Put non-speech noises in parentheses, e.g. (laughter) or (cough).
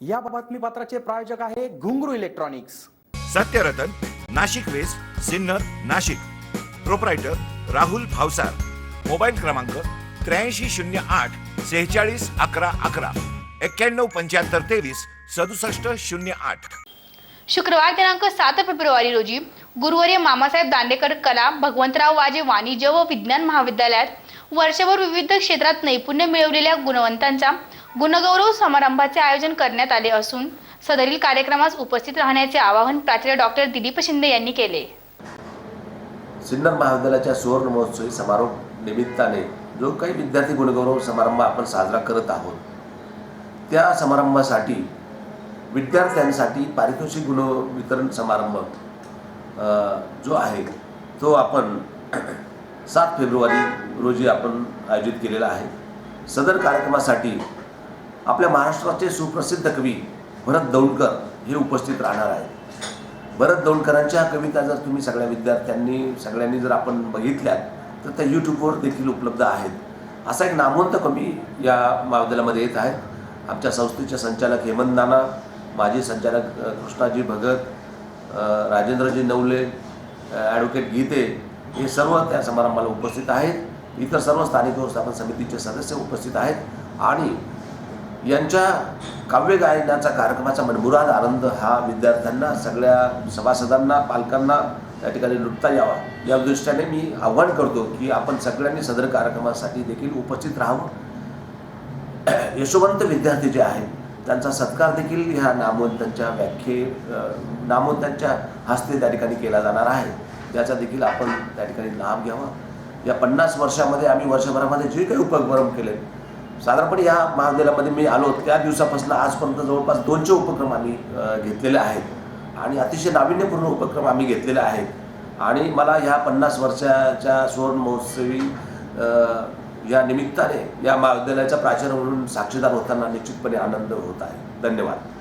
या बातमीपत्राचे प्रायोजक आहे Ghungroo electronics. Satyaratan Nashik west Sinnar Nashik. Proprietor Rahul Bhavsar. Mobile क्रमांक त्र्याऐंशी शून्य आठ सेहेचाळीस अकरा अकरा. एक्क्याण्णव पंच्याहत्तर तेवीस सदुसष्ट शून्य आठ. शुक्रवार दिनांक सात फेब्रुवारी रोजी गुरुवर्य मामासाहेब दांडेकर कला भगवंतराव वाजे वाणिज्य व विज्ञान महाविद्यालयात वर्षभर विविध क्षेत्रात नैपुण्य मिळवलेल्या गुणवंतांचा गुणगौरव समारंभाचे आयोजन करण्यात आले असून सदरील कार्यक्रमास उपस्थित राहण्याचे आवाहन प्राचार्य डॉक्टर दिलीप शिंदे यांनी केले. सिन्नर महाविद्यालयाच्या सुवर्ण महोत्सवी समारोप निमित्ताने जो काही विद्यार्थी गुणगौरव समारंभ आपण साजरा करत आहोत त्या समारंभासाठी विद्यार्थ्यांसाठी पारितोषिक गुण वितरण समारंभ जो आहे तो आपण सात फेब्रुवारी रोजी आपण आयोजित केलेला आहे. सदर कार्यक्रमासाठी आपल्या महाराष्ट्राचे सुप्रसिद्ध कवी भरत दौंडकर हे उपस्थित राहणार आहेत. भरत दौंडकरांच्या कविता जर तुम्ही सगळ्या विद्यार्थ्यांनी सगळ्यांनी जर आपण बघितल्यात तर त्या यूट्यूबवर देखील उपलब्ध आहेत. असा एक नामवंत कवी या महाविद्यालयामध्ये येत आहेत. आमच्या संस्थेचे संचालक हेमंत नाना माजी संचालक कृष्णाजी भगत राजेंद्रजी नवले ॲडव्होकेट गीते हे सर्व त्या समारंभाला उपस्थित आहेत. इतर सर्व स्थानिक व्यवस्थापन समितीचे सदस्य उपस्थित आहेत. आणि यांच्या काव्य गायनाचा कार्यक्रमाचा म्हणजे मनमुराद आनंद हा विद्यार्थ्यांना सगळ्या सभासदांना पालकांना त्या ठिकाणी लुटता यावा. या दृष्टीने मी आव्हान करतो की आपण सगळ्यांनी सदर कार्यक्रमासाठी देखील उपस्थित राहावं. (clears throat) यशोवंत विद्यार्थी जे आहेत त्यांचा सत्कार देखील ह्या नामवंतांच्या व्याख्ये नामवंतांच्या हस्ते त्या ठिकाणी केला जाणार आहे. त्याचा देखील आपण त्या ठिकाणी लाभ घ्यावा. या पन्नास वर्षामध्ये आम्ही वर्षभरामध्ये जे काही उपक्रम केले साधारणपणे या महाविद्यालयामध्ये मी आलो त्या दिवसापासून आजपर्यंत जवळपास दोनशे उपक्रम आम्ही घेतलेले आहेत. आणि अतिशय नाविन्यपूर्ण उपक्रम आम्ही घेतलेले आहेत. आणि मला ह्या पन्नास वर्षाच्या सुवर्ण महोत्सवी या निमित्ताने या महाविद्यालयाच्या प्राचार्य म्हणून साक्षीदार होताना निश्चितपणे आनंद होत आहे. धन्यवाद.